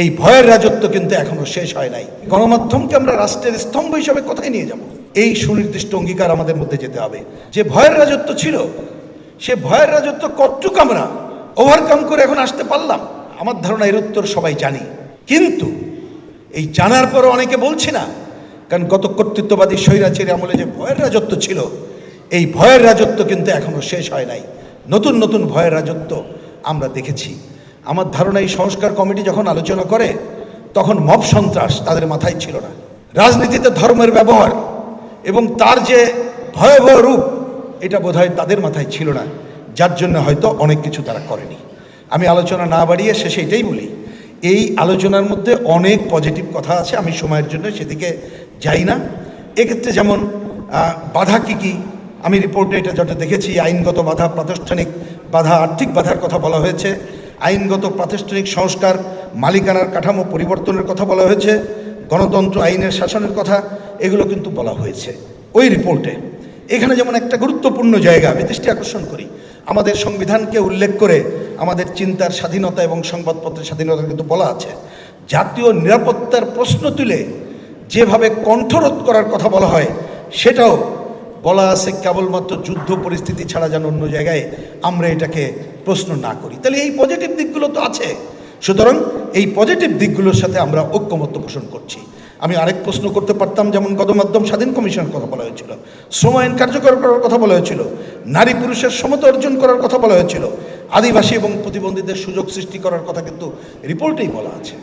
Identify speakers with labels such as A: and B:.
A: এই ভয়ের রাজত্ব কিন্তু এখনও শেষ হয় নাই। গণমাধ্যমকে আমরা রাষ্ট্রের স্তম্ভ হিসাবে কোথায় নিয়ে যাব? এই সুনির্দিষ্ট অঙ্গীকার আমাদের মধ্যে যেতে হবে। যে ভয়ের রাজত্ব ছিল, সে ভয়ের রাজত্ব কতটুক আমরা ওভারকাম করে এখন আসতে পারলাম? আমার ধারণা এর উত্তর সবাই জানি। কিন্তু এই জানার পরও অনেকে বলছি না, কারণ গত কর্তৃত্ববাদী স্বৈরাচারী আমলে যে ভয়ের রাজত্ব ছিল, এই ভয়ের রাজত্ব কিন্তু এখনও শেষ হয় নাই। নতুন নতুন ভয়ের রাজত্ব আমরা দেখেছি। আমার ধারণা এই সংস্কার কমিটি যখন আলোচনা করে, তখন মব সন্ত্রাস তাদের মাথায় ছিল না। রাজনীতিতে ধর্মের ব্যবহার এবং তার যে ভয়াবহ রূপ, এটা বোধহয় তাদের মাথায় ছিল না। যার জন্য হয়তো অনেক কিছু তারা করেনি। আমি আলোচনা না বাড়িয়ে শেষে এটাই বলি, এই আলোচনার মধ্যে অনেক পজিটিভ কথা আছে, আমি সময়ের জন্য সেদিকে যাই না। এক্ষেত্রে যেমন বাধা কী কী? আমি রিপোর্টে এটা যেটা দেখেছি, আইনগত বাধা, প্রাতিষ্ঠানিক বাধা, আর্থিক বাধার কথা বলা হয়েছে। আইনগত প্রাতিষ্ঠানিক সংস্কার, মালিকানার কাঠামো পরিবর্তনের কথা বলা হয়েছে, গণতন্ত্র আইনের শাসনের কথা, এগুলো কিন্তু বলা হয়েছে। ওই রিপোর্টে এখানে যেমন একটা গুরুত্বপূর্ণ জায়গা আমি দৃষ্টি আকর্ষণ করি, আমাদের সংবিধানকে উল্লেখ করে আমাদের চিন্তার স্বাধীনতা এবং সংবাদপত্রের স্বাধীনতা কিন্তু বলা আছে। জাতীয় নিরাপত্তার প্রশ্ন তুলে যেভাবে কণ্ঠরোধ করার কথা বলা হয়, সেটাও বলা আছে কেবলমাত্র যুদ্ধ পরিস্থিতি ছাড়া যেন অন্য জায়গায় আমরা এটাকে প্রশ্ন না করি। তাহলে এই পজিটিভ দিকগুলো তো আছে। সুতরাং এই পজিটিভ দিকগুলোর সাথে আমরা ঐক্যমত্য পোষণ করছি। আমি আরেক প্রশ্ন করতে পারতাম, যেমন গণমাধ্যম স্বাধীন কমিশনের কথা বলা হয়েছিল। শ্রম আইন কার্যকর করার কথা বলা হয়েছিল। নারী পুরুষের সমতা অর্জন করার কথা বলা হয়েছিল। আদিবাসী এবং প্রতিবন্ধীদের সুযোগ সৃষ্টি করার কথা কিন্তু রিপোর্টেই বলা আছে।